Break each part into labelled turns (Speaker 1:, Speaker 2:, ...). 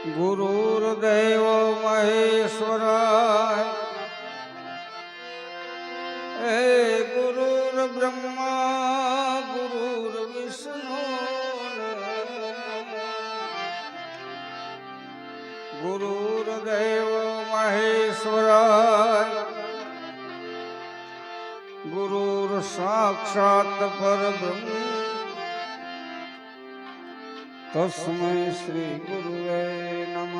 Speaker 1: ગુરુર્દેવ મહેશ્વર હે ગુરુર્બ્રહ્મા ગુરુર્વિષ્ણુ ગુરુર્દેવ મહેશ્વર ગુરુર્સાક્ષાત પરબ્રહ્મ. તસ્મૈ શ્રી ગુરુવે નમ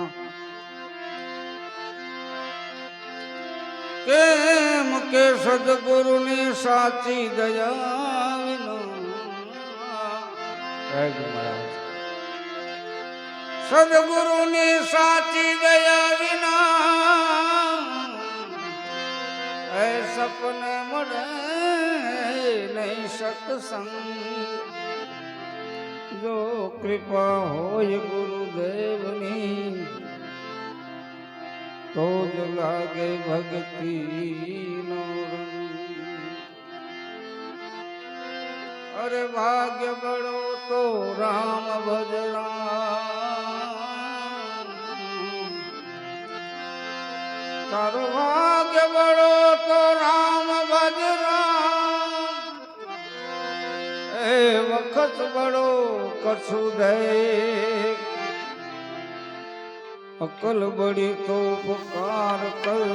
Speaker 1: કેમ કે સદગુરુની સાચી દયા સદગુરુની સાચી દયા વિના એ સપને મળે નહીં સત્સંગ જો કૃપા હોય ગુરુદેવની, તો જ લાગે ભક્તિ અરે ભાગ્ય બળો તો રામ ભજરા તારો ભાગ્ય બળો તો રામ ભજરા એ વખત બળો કછું દે અકલ બળી તો ઉપકાર કર.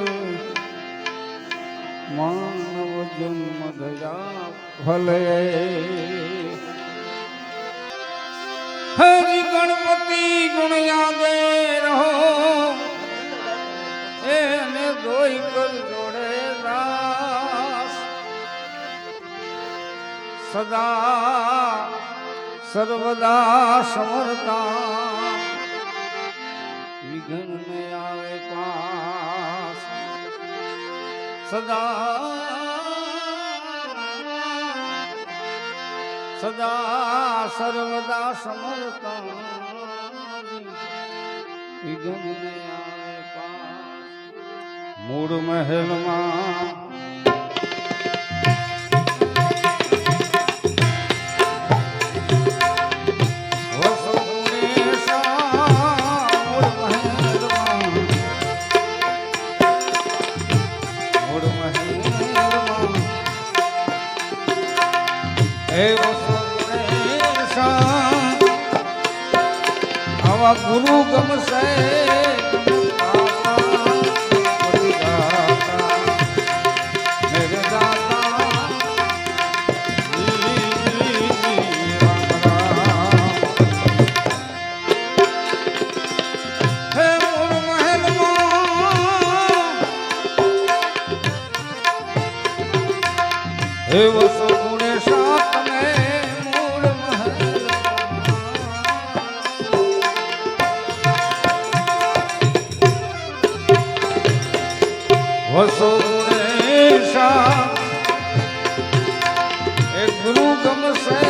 Speaker 1: માનવ જન્મ દયા ભલે. હરિ ગણપતિ ગુણ યાદે રહો. એને દોઈ કર જોડે રાસ. સદા સર્વદા સમરતા વિઘ્ન આવે પાસ. સદા સદા સર્વદા સમરતા વિઘ્ન આવે પાસ. મૂળ મહેલમાં આવા ગુરુ ગમશે. It દાતા ગુરુ ગમશે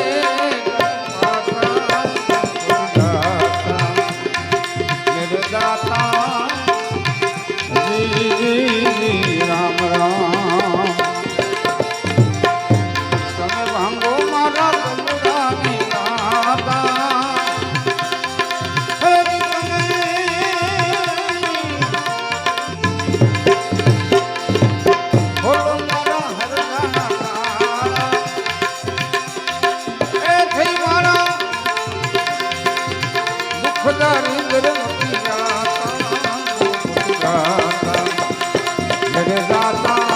Speaker 1: મેરે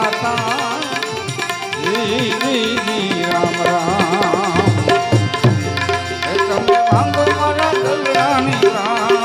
Speaker 1: ગાતા રામ રામ. તમે વાંગો મારા કલ્યાણી રામ.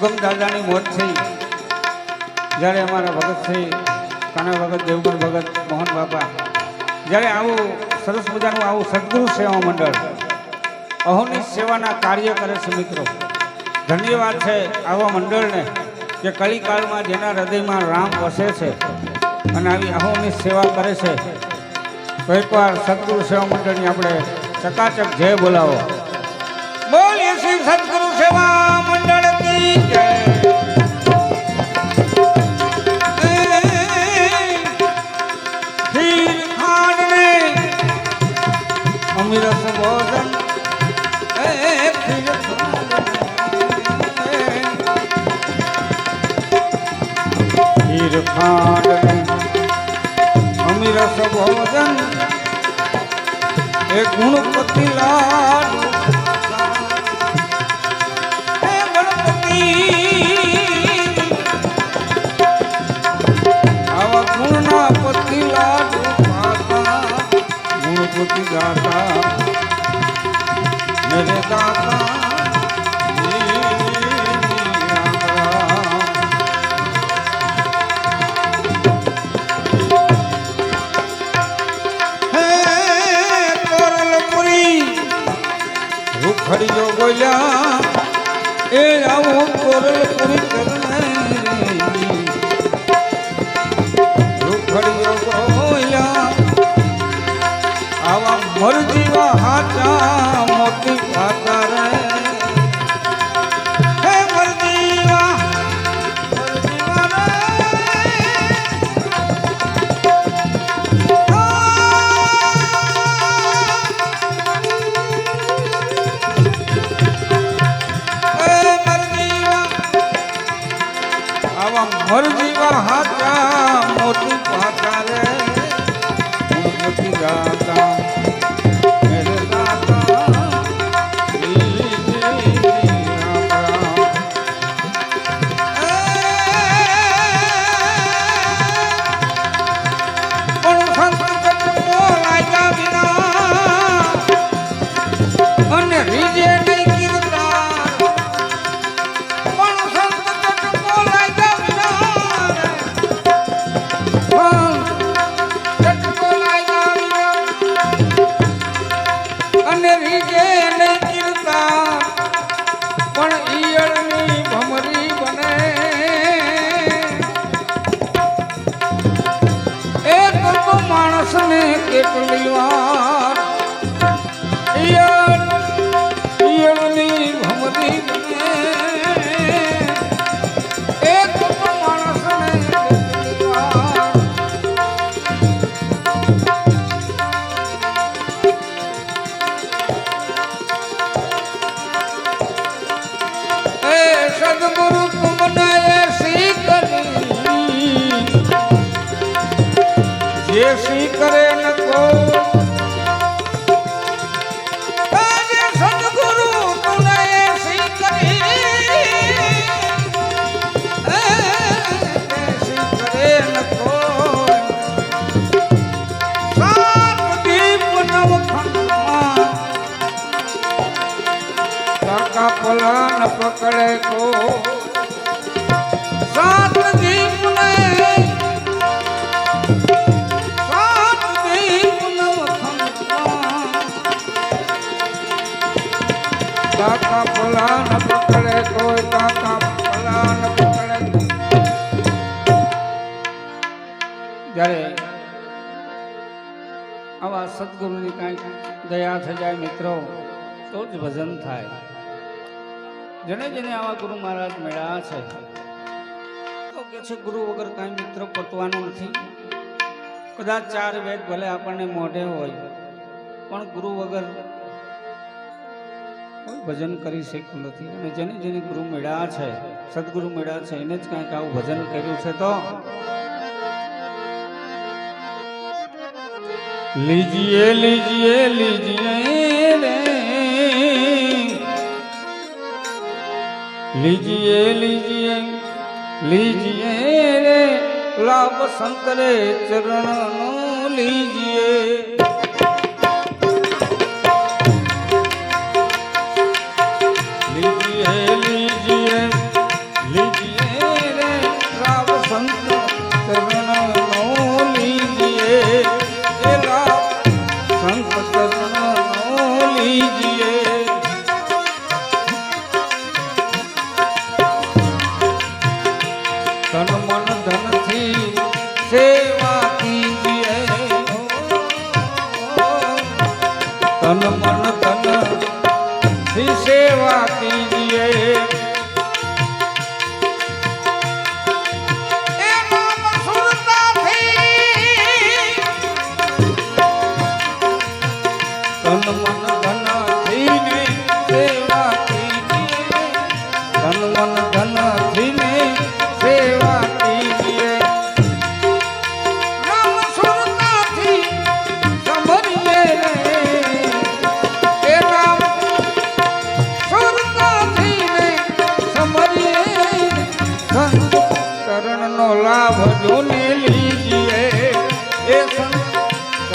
Speaker 1: અગમ દાદાની મોત થઈ. જ્યારે અમારા ભગતસિંહ કાના ભગત દેવગર ભગત, મોહન બાપા, જ્યારે આવું સરસ મજાનું આવું સદગુરુ સેવા મંડળ અહોની સેવાના કાર્ય કરે છે મિત્રો. ધન્યવાદ છે આવા મંડળને કે કલિકાળમાં જેના હૃદયમાં રામ વસે છે અને આવી અહોની સેવા કરે છે. તો એકવાર સદગુરુ સેવા મંડળની આપણે ચકાચક જય બોલાવો. બોલીએ શ્રી સદગુરુ અમીરસ ભોજન એ ગુણપતિ લાલ God. મરજીવા હાચા મોતી ખાતા રે હે મરજીવા મરજીવા રે એ મરજીવા, આવા મરજીવા હાચા મોતી ખાતા રે. મોતી ગાતા જ્યારે આવા સદગુરુની કાંઈક દયા થઈ જાય મિત્રો, તો જ ભજન થાય. જેને જેને આવા ગુરુ મહારાજ મળ્યા છે, તો કે છે, ગુરુ વગર કાંઈ મિત્ર પતવાનું નથી. કદાચ ચાર વેદ ભલે આપણને મોઢે હોય, પણ ગુરુ વગર કોઈ ભજન કરી શક્યું નથી. અને જેને જેને ગુરુ મળ્યા છે, સદગુરુ મળ્યા છે, એને જ કાંઈક આવું ભજન કર્યું છે, તો લીજીએ લીજીએ લીજીએ રે. લીજીએ લીજીએ લીજીએ રે. લાભ શંકરે ચરણનો લીજીએ.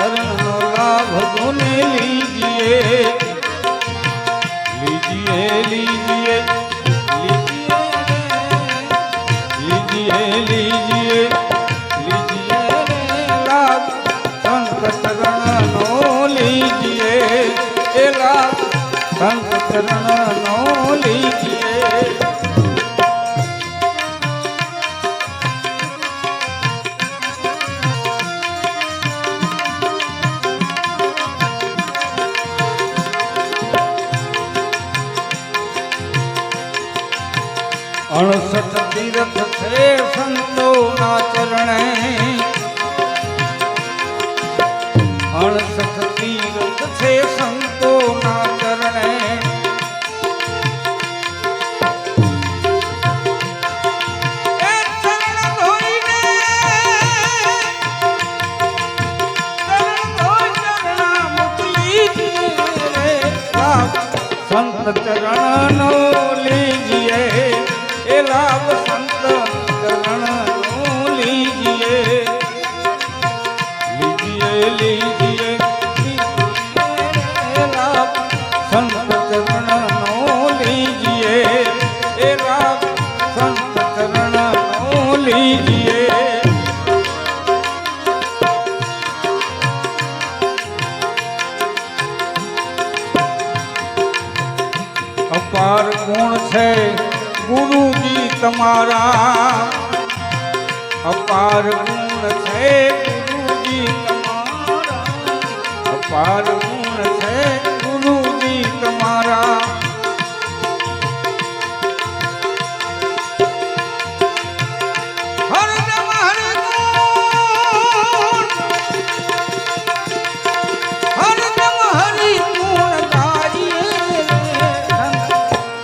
Speaker 1: ચરણનો લાભ જોને लीजिए લીજીએ લીજીએ लीजिए લીજીએ લીજીએ લીજીએ રે લાભ સંત ચરણનો લીજીએ એ લાભ સંત ચરણનો ಶರಣೇ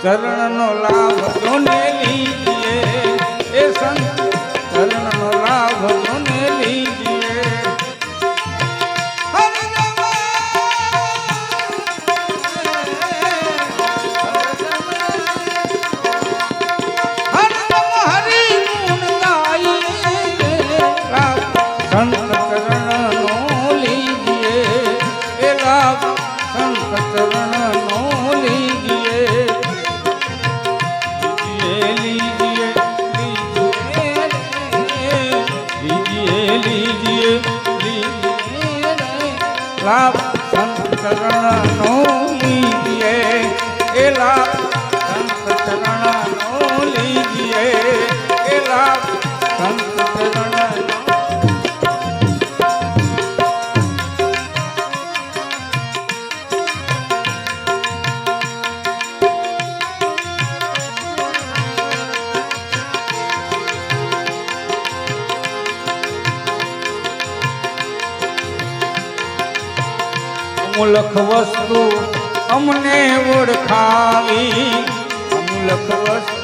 Speaker 1: ચરણનો લાભ લાભ સંત ચરણનો લીજીએ એ લાભ સંત ચરણનો લીજીએ એ લાભ સંત ચરણનો અમૂલખ વસ્તુ અમને ઓળખાવી. અમૂલખ વસ્તુ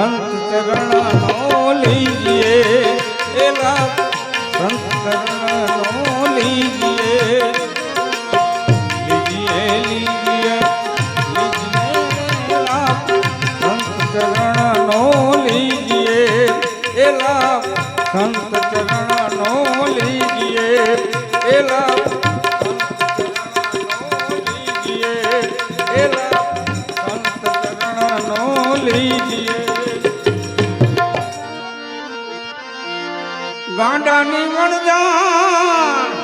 Speaker 1: સંત ચરણનો લીજીએ. એલા સંત ચરણનો લીજીએ. લીજીએ લીજીએ લીજીએ એલા સંત ચરણનો લીજીએ. એલા સંત ચરણનો લીજીએ. એલા ગાંડાની વણજાણ